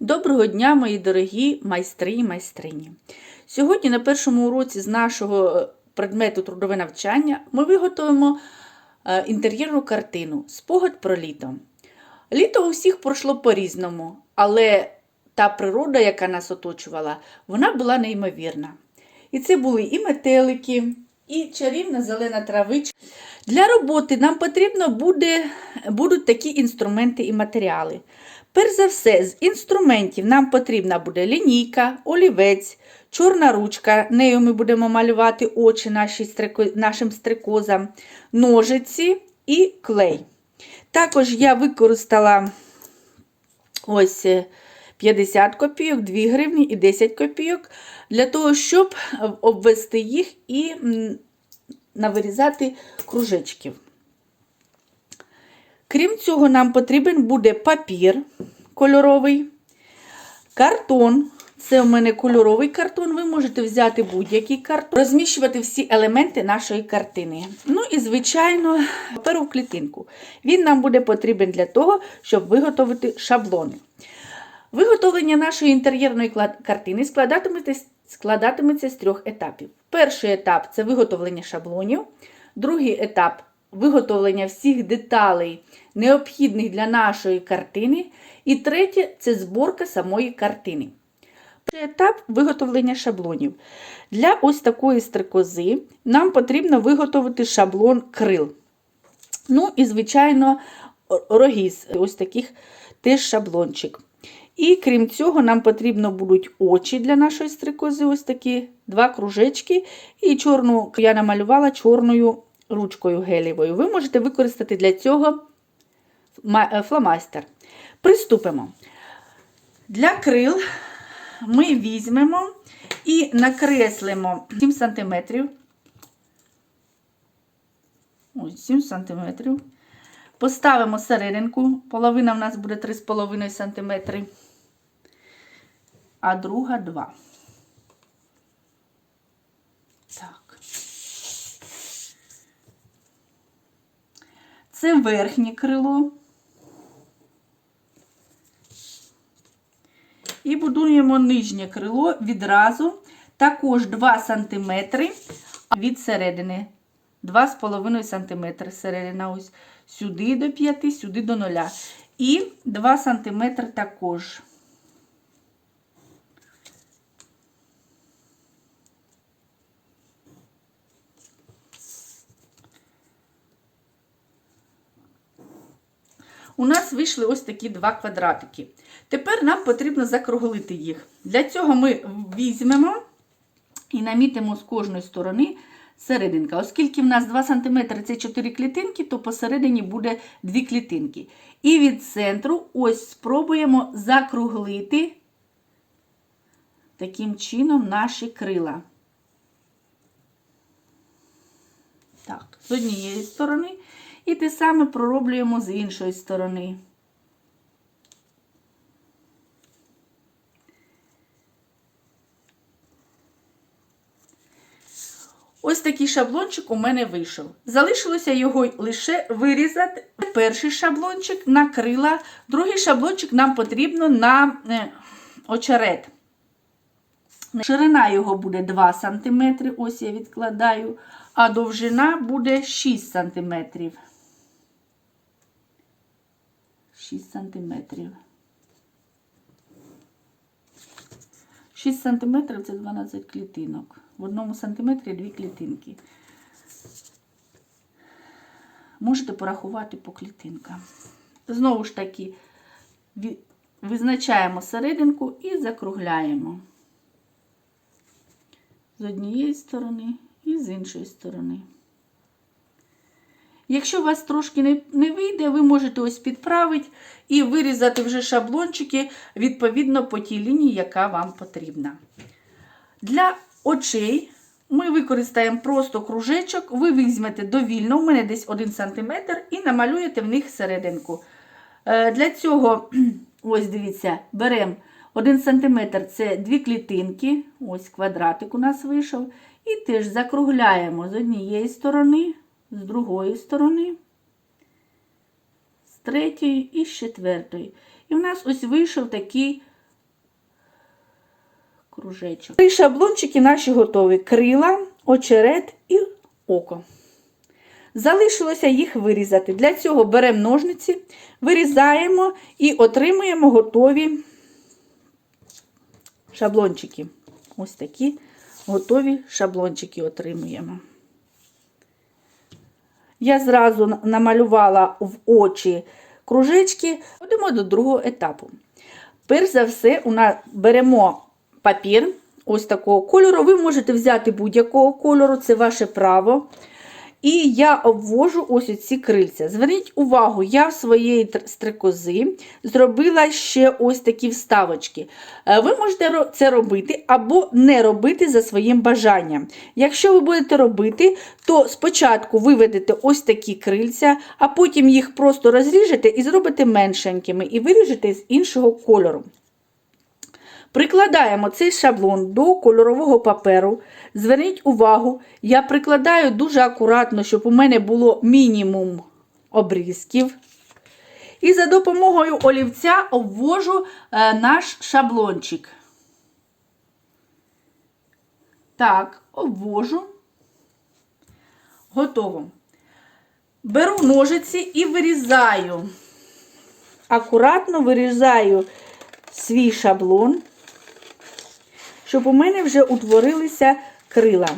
Доброго дня, мої дорогі майстри і майстрині. Сьогодні на першому уроці з нашого е, предмету трудове навчання ми виготовимо е, інтер'єрну картину Спогад про літо. Літо у всіх пройшло по-різному, але та природа, яка нас оточувала, вона була неймовірна. І це були і метелики, і чарівна зелена травичка. Для роботи нам потрібно буде, будуть такі інструменти і матеріали. Перш за все, з інструментів нам потрібна буде лінійка, олівець, чорна ручка, нею ми будемо малювати очі нашим стрикозам, ножиці і клей. Також я використала ось е, 50 копійок, 2 гривні і 10 копійок для того, щоб обвести їх і навирізати кружечків. Крім цього, нам потрібен буде папір кольоровий, картон. Це у мене кольоровий картон, ви можете взяти будь-який картон, розміщувати всі елементи нашої картини. Ну і, звичайно, паперу клітинку. Він нам буде потрібен для того, щоб виготовити шаблони. Виготовлення нашої інтер'єрної картини складатиметься, складатиметься з трьох етапів. Перший етап це виготовлення шаблонів, другий етап виготовлення всіх деталей, необхідних для нашої картини. І третє це зборка самої картини. Перший етап виготовлення шаблонів. Для ось такої стрикози нам потрібно виготовити шаблон крил. Ну і, звичайно, рогіз, ось таких теж шаблончик. І крім цього, нам потрібно будуть очі для нашої стрикози, ось такі два кружечки. І чорну я намалювала чорною ручкою гелєвою. Ви можете використати для цього е, фломастер. Приступимо. Для крил ми візьмемо і накреслимо 7 см. Ось 7 см. Поставимо серединку, половина в нас буде 3,5 см, а друга 2. Так. Це верхнє крило. І будуємо нижнє крило відразу, також 2 см від середини. 2,5 см середина ось сюди до 5, сюди до 0. І 2 см також. У нас вийшли ось такі два квадратики. Тепер нам потрібно закруглити їх. Для цього ми візьмемо і намітимо з кожної сторони серединка. Оскільки в нас 2 см це 4 клітинки, то посередині буде 2 клітинки. І від центру ось спробуємо закруглити таким чином наші крила. Так, з однієї сторони. І те саме пророблюємо з іншої сторони. Ось такий шаблончик у мене вийшов. Залишилося його лише вирізати. Перший шаблончик на крила, другий шаблончик нам потрібно на е, очерет. Ширина його буде 2 см, ось я відкладаю, а довжина буде 6 см. 6 сантиметрів. 6 сантиметрів це 12 клітинок. В одному сантиметрі дві клітинки. Можете порахувати по клітинкам. Знову ж таки, визначаємо серединку і закругляємо. З однієї сторони і з іншої сторони. Якщо у вас трошки не, не вийде, ви можете ось підправити і вирізати вже шаблончики відповідно по тій лінії, яка вам потрібна. Для очей ми використаємо просто кружечок, ви візьмете довільно, у мене десь 1 см, і намалюєте в них серединку. Е, Для цього, ось дивіться, беремо 1 см це дві клітинки, ось квадратик у нас вийшов. І теж закругляємо з однієї сторони, з другої сторони, з третьої і з четвертої. І в нас ось вийшов такий кружечок. Три шаблончики наші готові: крила, очерет і око. Залишилося їх вирізати. Для цього беремо ножниці, вирізаємо і отримуємо готові шаблончики. Ось такі готові шаблончики отримуємо. Я зразу намалювала в очі кружечки. Ходимо до другого етапу. Перш за все, у нас беремо папір ось такого кольору. Ви можете взяти будь-якого кольору, це ваше право. І я обвожу ось ці крильця. Зверніть увагу, я в своєї стрикози зробила ще ось такі вставочки. Е, Ви можете це робити або не робити за своїм бажанням. Якщо ви будете робити, то спочатку виведете ось такі крильця, а потім їх просто розріжете і зробите меншенькими, і виріжете з іншого кольору. Прикладаємо цей шаблон до кольорового паперу. Зверніть увагу, я прикладаю дуже акуратно, щоб у мене було мінімум обрізків. І за допомогою олівця обвожу е, наш шаблончик. Так, обвожу. Готово. Беру ножиці і вирізаю. Акуратно вирізаю свій шаблон, щоб у мене вже утворилися крила.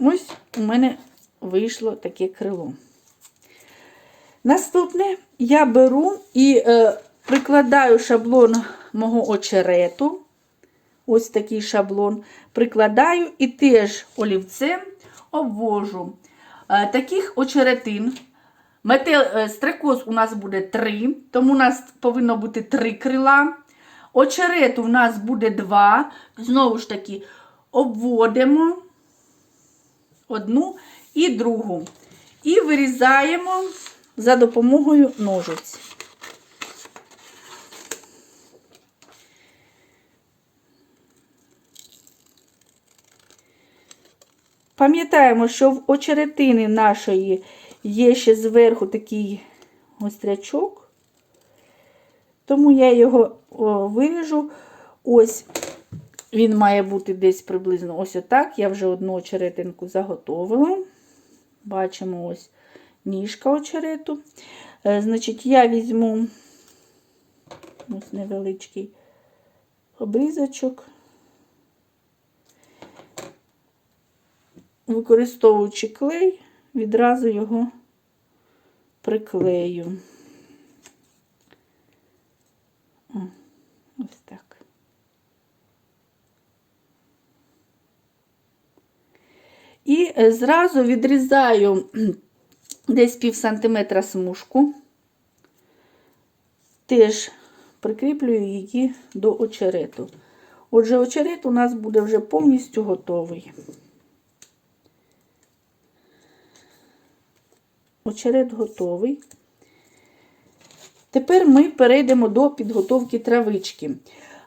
Ось у мене вийшло таке крило. Наступне я беру і е, прикладаю шаблон мого очерету. Ось такий шаблон. Прикладаю і теж олівцем обвожу. Е, таких очеретин. Метел, е, стрекоз у нас буде 3, тому у нас повинно бути 3 крила. Очерет у нас буде 2. Знову ж таки, обводимо одну і другу. І вирізаємо за допомогою ножиць. Пам'ятаємо, що в очеретини нашої є ще зверху такий гострячок, тому я його виріжу. Ось він має бути десь приблизно ось отак. Я вже одну очеретинку заготовила. Бачимо ось ніжка очерету. Е, Значить, я візьму ось невеличкий обрізочок. Використовуючи клей, відразу його приклею. О, ось так. І е, зразу відрізаю десь пів сантиметра смужку, теж прикріплюю її до очерету. Отже, очерет у нас буде вже повністю готовий. Очерет готовий. Тепер ми перейдемо до підготовки травички.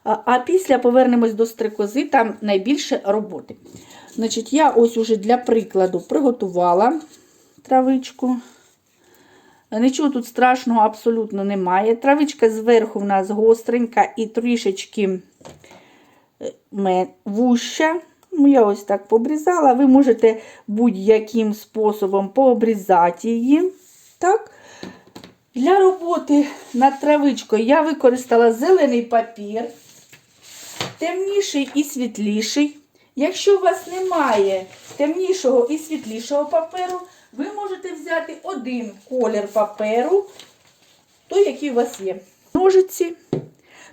А, а після повернемось до стрикози, там найбільше роботи. Значить, я ось уже для прикладу приготувала травичку. Нічого тут страшного абсолютно немає. Травичка зверху в нас гостренька і трішечки е, вуща. Ну, Я ось так побрізала. Ви можете будь-яким способом пообрізати її. Так? Для роботи над травичкою я використала зелений папір, темніший і світліший. Якщо у вас немає темнішого і світлішого паперу, ви можете взяти один колір паперу, той, який у вас є. Ножиці.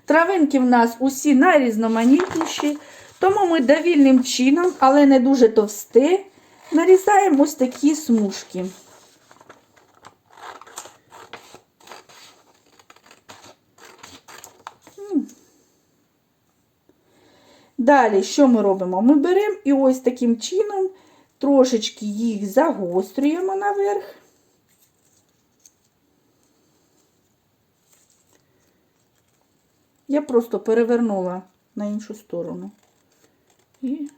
Травинки в нас усі найрізноманітніші, тому ми довільним чином, але не дуже товсте, нарізаємо ось такі смужки. Далі, що ми робимо? Ми беремо і ось таким чином трошечки їх загострюємо наверх. Я просто перевернула на іншу сторону. І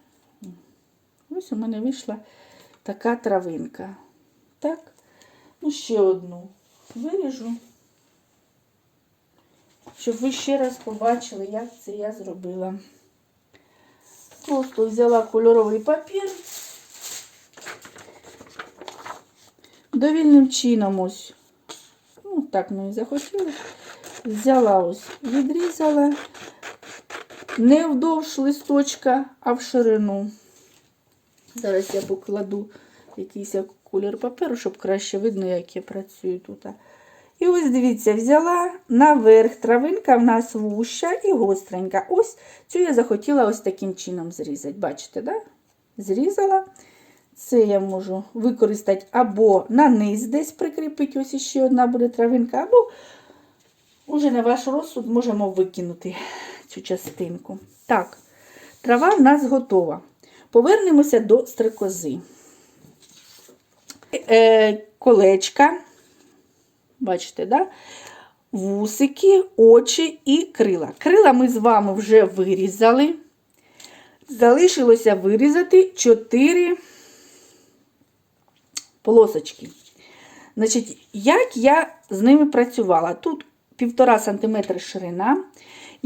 ось у мене вийшла така травинка. Так, ну ще одну виріжу. щоб ви ще раз побачили, як це я зробила. Просто взяла кольоровий папір. Довільним чином ось. Ну, так мені захотілося. Взяла ось, відрізала не вдовж листочка, а в ширину. Зараз я покладу якийсь колір паперу, щоб краще видно, як я працюю тут. І ось дивіться, взяла наверх травинка в нас вуща і гостренька. Ось цю я захотіла ось таким чином зрізати. Бачите, да? Зрізала. Це я можу використати або на низ десь прикріпити, ось ще одна буде травинка, або уже на ваш розсуд можемо викинути цю частинку. Так, трава в нас готова. Повернемося до стрикози. Е, колечка, бачите, да? вусики, очі і крила. Крила ми з вами вже вирізали. Залишилося вирізати 4 полосочки. Значить, як я з ними працювала? Тут 1,5 см ширина.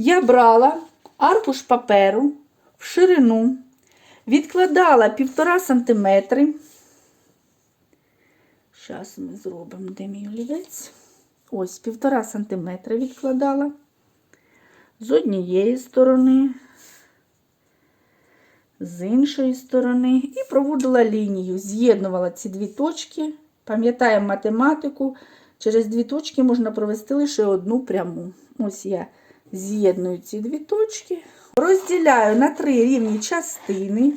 Я брала аркуш паперу в ширину, відкладала 1,5 см. Зараз ми зробимо, де мій олівець. Ось 1,5 см відкладала з однієї сторони, з іншої сторони, і проводила лінію, з'єднувала ці дві точки. Пам'ятаємо математику, через дві точки можна провести лише одну пряму. Ось я з'єдную ці дві точки, розділяю на три рівні частини.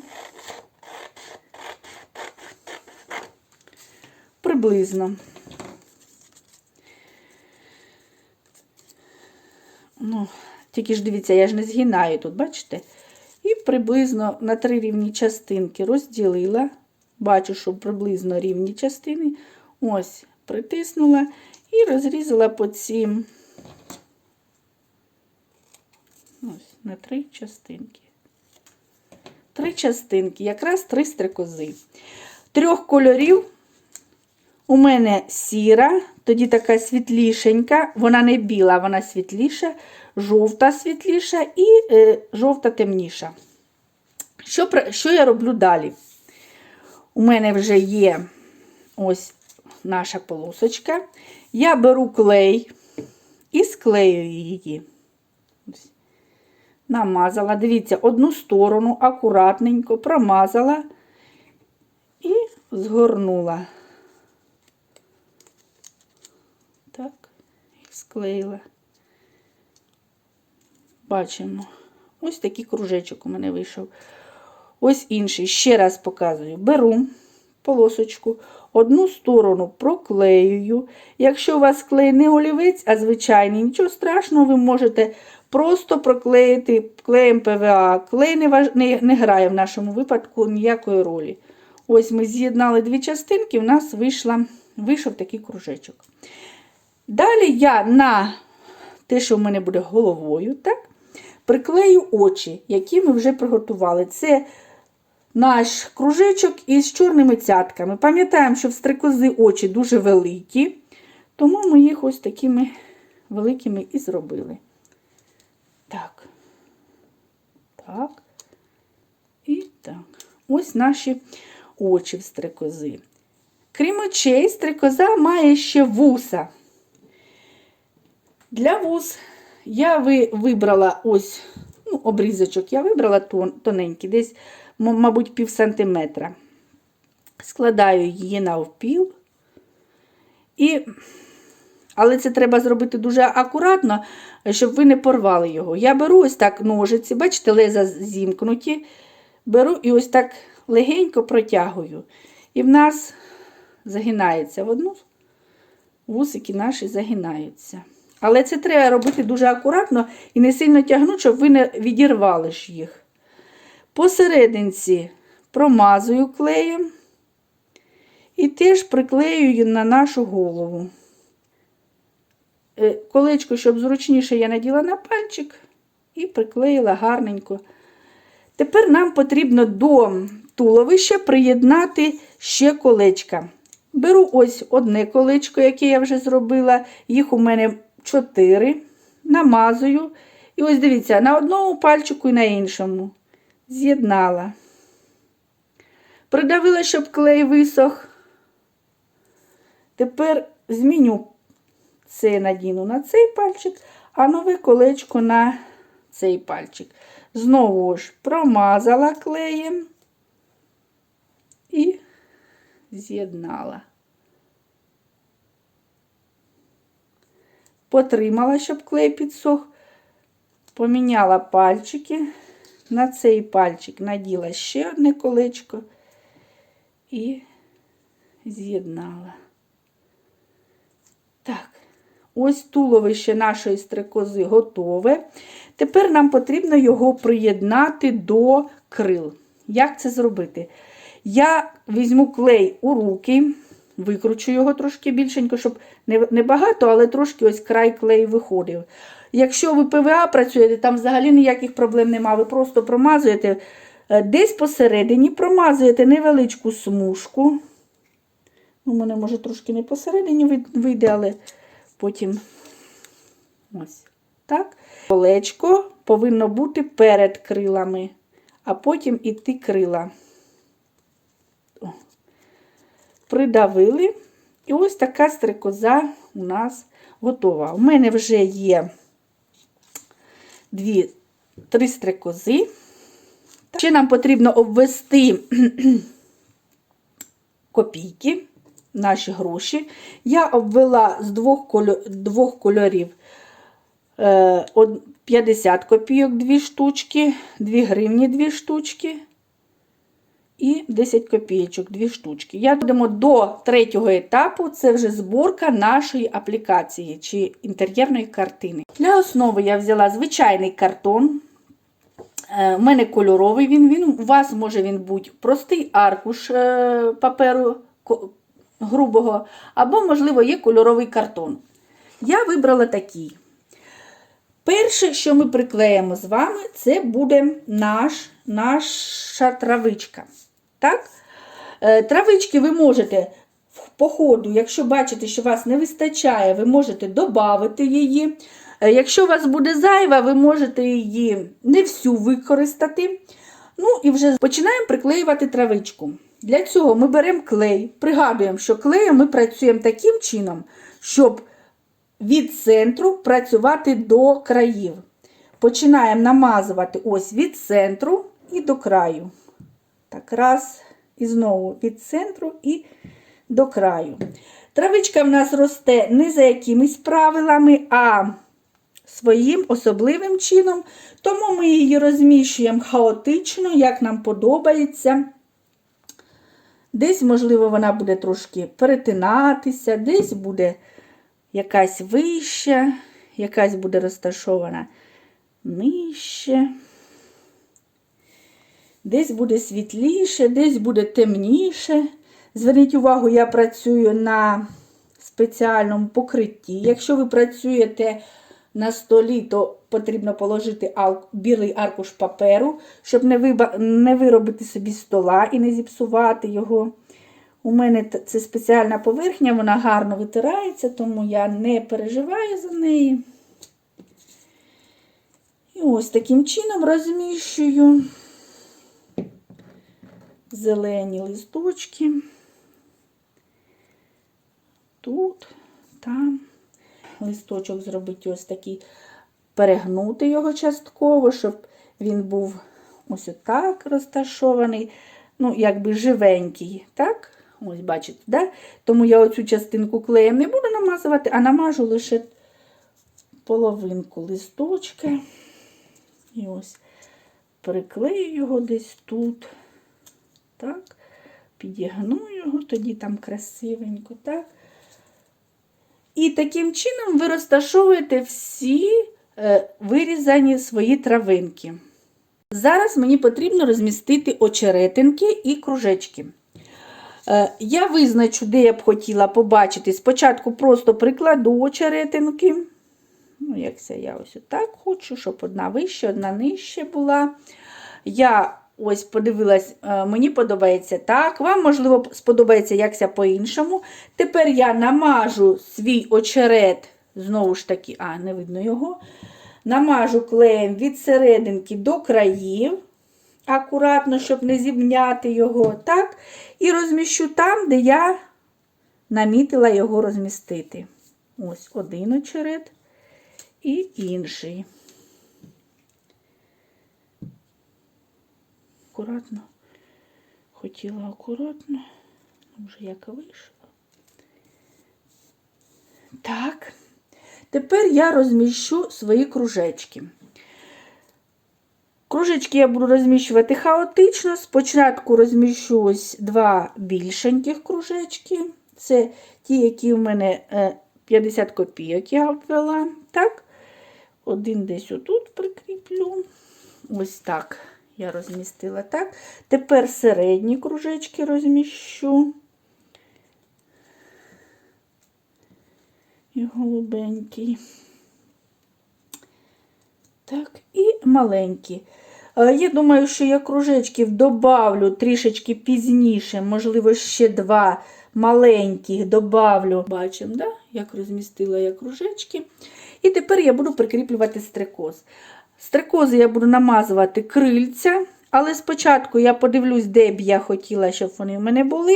Приблизно. Ну, тільки ж дивіться, я ж не згинаю тут, бачите? І приблизно на три рівні частинки розділила. Бачу, що приблизно рівні частини. Ось, притиснула і розрізала по цим ось, на три частинки. Три частинки, якраз три стрикози. Трьох кольорів. У мене сіра, тоді така світлішенька, вона не біла, вона світліша, жовта світліша і е, жовта темніша. Що, що я роблю далі? У мене вже є ось наша полосочка. Я беру клей і склею її. Намазала, дивіться, одну сторону акуратненько промазала і згорнула. Так, і склеїла. Бачимо. Ось такий кружечок у мене вийшов. Ось інший. Ще раз показую. Беру полосочку, одну сторону проклеюю. Якщо у вас клей не олівець, а звичайний, нічого страшного, ви можете просто проклеїти клеєм ПВА. Клей не, важ... не, не грає в нашому випадку ніякої ролі. Ось ми з'єднали дві частинки, у нас вийшла, вийшов такий кружечок. Далі я на те, що в мене буде головою, так, приклею очі, які ми вже приготували. Це наш кружечок із чорними цятками. Пам'ятаємо, що в стрикози очі дуже великі, тому ми їх ось такими великими і зробили. Так. Так. І так. Ось наші очі в стрикози. Крім очей, стрикоза має ще вуса. Для вуз я вибрала ось ну, обрізочок, я вибрала тоненький, десь, мабуть, пів сантиметра. Складаю її навпіл. І... Але це треба зробити дуже акуратно, щоб ви не порвали його. Я беру ось так ножиці, бачите, леза зімкнуті. Беру і ось так легенько протягую. І в нас загинається в одну, вусики наші загинаються. Але це треба робити дуже акуратно і не сильно тягнути, щоб ви не відірвали ж їх. Посерединці промазую клеєм і теж приклеюю на нашу голову. Е, Колечко, щоб зручніше, я наділа на пальчик і приклеїла гарненько. Тепер нам потрібно до туловища приєднати ще колечка. Беру ось одне колечко, яке я вже зробила. Їх у мене 4 намазую. І ось дивіться, на одному пальчику і на іншому. З'єднала. Придавила, щоб клей висох. Тепер зміню це надіну на цей пальчик, а нове колечко на цей пальчик. Знову ж промазала клеєм і з'єднала. Потримала, щоб клей підсох, поміняла пальчики. На цей пальчик наділа ще одне колечко і з'єднала. Так, ось туловище нашої стрекози готове. Тепер нам потрібно його приєднати до крил. Як це зробити? Я візьму клей у руки, викручу його трошки більшенько, щоб не, не багато, але трошки ось край клею виходив. Якщо ви ПВА працюєте, там взагалі ніяких проблем немає. Ви просто промазуєте е, десь посередині, промазуєте невеличку смужку. У мене, може, трошки не посередині вийде, але потім ось так. Колечко повинно бути перед крилами, а потім іти крила. О. Придавили. І ось така стрекоза у нас готова. У мене вже є дві, три стрекози. Ще нам потрібно обвести копійки, наші гроші. Я обвела з двох, двох кольорів е, 50 копійок, дві штучки, 2 гривні, дві штучки. І 10 копійочок, дві штучки. Я йдемо до третього етапу, це вже зборка нашої аплікації чи інтер'єрної картини. Для основи я взяла звичайний картон. Е, У мене кольоровий він, він у вас може він бути простий аркуш е, паперу грубого, або, можливо, є кольоровий картон. Я вибрала такий. Перше, що ми приклеїмо з вами, це буде наш, наша травичка. Так? Е, Травички ви можете по ходу, якщо бачите, що вас не вистачає, ви можете додати її. Е, Якщо у вас буде зайва, ви можете її не всю використати. Ну і вже починаємо приклеювати травичку. Для цього ми беремо клей, пригадуємо, що клеєм ми працюємо таким чином, щоб від центру працювати до країв. Починаємо намазувати ось від центру і до краю. Так, раз, і знову від центру і до краю. Травичка в нас росте не за якимись правилами, а своїм особливим чином, тому ми її розміщуємо хаотично, як нам подобається. Десь, можливо, вона буде трошки перетинатися, десь буде якась вища, якась буде розташована нижче. Десь буде світліше, десь буде темніше. Зверніть увагу, я працюю на спеціальному покритті. Якщо ви працюєте на столі, то потрібно положити білий аркуш паперу, щоб не, виробити собі стола і не зіпсувати його. У мене це спеціальна поверхня, вона гарно витирається, тому я не переживаю за неї. І ось таким чином розміщую зелені листочки. Тут, там. Листочок зробити ось такий, перегнути його частково, щоб він був ось отак розташований, ну, якби живенький. так? Ось, бачите, да? Тому я оцю частинку клеєм не буду намазувати, а намажу лише половинку листочка. І ось приклею його десь тут. Так, підігну його, тоді там красивенько, так. І таким чином ви розташовуєте всі е, вирізані свої травинки. Зараз мені потрібно розмістити очеретинки і кружечки. Е, я визначу, де я б хотіла побачити. Спочатку просто прикладу очеретинки. Ну, як це я ось отак хочу, щоб одна вища, одна нижче була. Я ось подивилась, е, мені подобається так. Вам, можливо, сподобається якся по-іншому. Тепер я намажу свій очерет знову ж таки, а, не видно його. Намажу клеєм від серединки до країв, акуратно, щоб не зібняти його. так? І розміщу там, де я намітила його розмістити. Ось один очерет і інший. Акуратно. Хотіла акуратно, вже як вийшло. Так. Тепер я розміщу свої кружечки. Кружечки я буду розміщувати хаотично. Спочатку розміщу ось два більшеньких кружечки. Це ті, які в мене е, 50 копійок я обвела. Так? Один десь отут прикріплю. Ось так я розмістила. так. Тепер середні кружечки розміщу. І голубенький. Так, і маленькі. Е, Я думаю, що я кружечків добавлю трішечки пізніше, можливо, ще два маленьких добавлю. Бачимо, да? як розмістила я кружечки. І тепер я буду прикріплювати стрикоз. Стрикози я буду намазувати крильця, але спочатку я подивлюсь, де б я хотіла, щоб вони в мене були.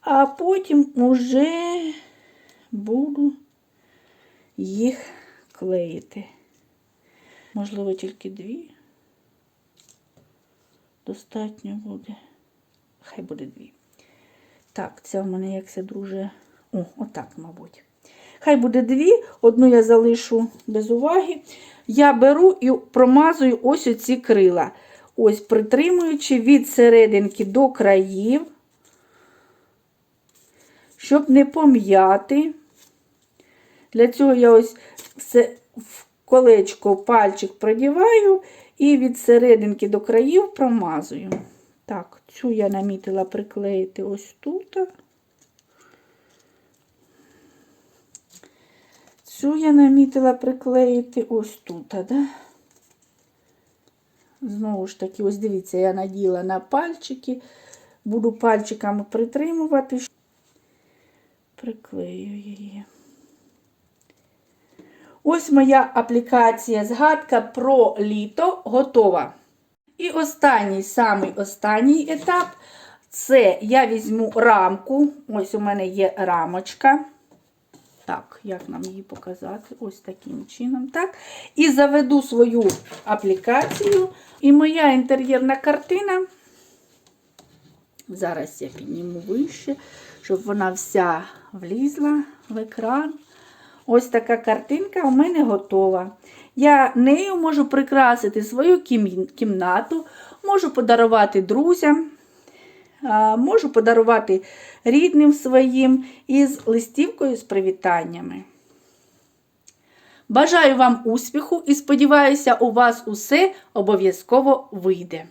А потім уже буду їх клеїти. Можливо, тільки дві. Достатньо буде. Хай буде дві. Так, це в мене як це друже. О, отак, мабуть. Хай буде дві, одну я залишу без уваги. Я беру і промазую ось оці крила. Ось притримуючи від серединки до країв, щоб не пом'яти. Для цього я ось все в колечко пальчик продіваю і від серединки до країв промазую. Так, цю я намітила приклеїти ось тут. Цю я намітила приклеїти ось тут, да? Знову ж таки, ось дивіться, я наділа на пальчики, буду пальчиками притримувати, приклею її. Ось моя аплікація згадка про літо готова. І останній, самий останній етап це я візьму рамку. Ось у мене є рамочка. Так, як нам її показати? Ось таким чином. так. І заведу свою аплікацію. І моя інтер'єрна картина. Зараз я підніму вище, щоб вона вся влізла в екран. Ось така картинка у мене готова. Я нею можу прикрасити свою кімнату, можу подарувати друзям, можу подарувати рідним своїм із листівкою з привітаннями. Бажаю вам успіху і сподіваюся, у вас усе обов'язково вийде.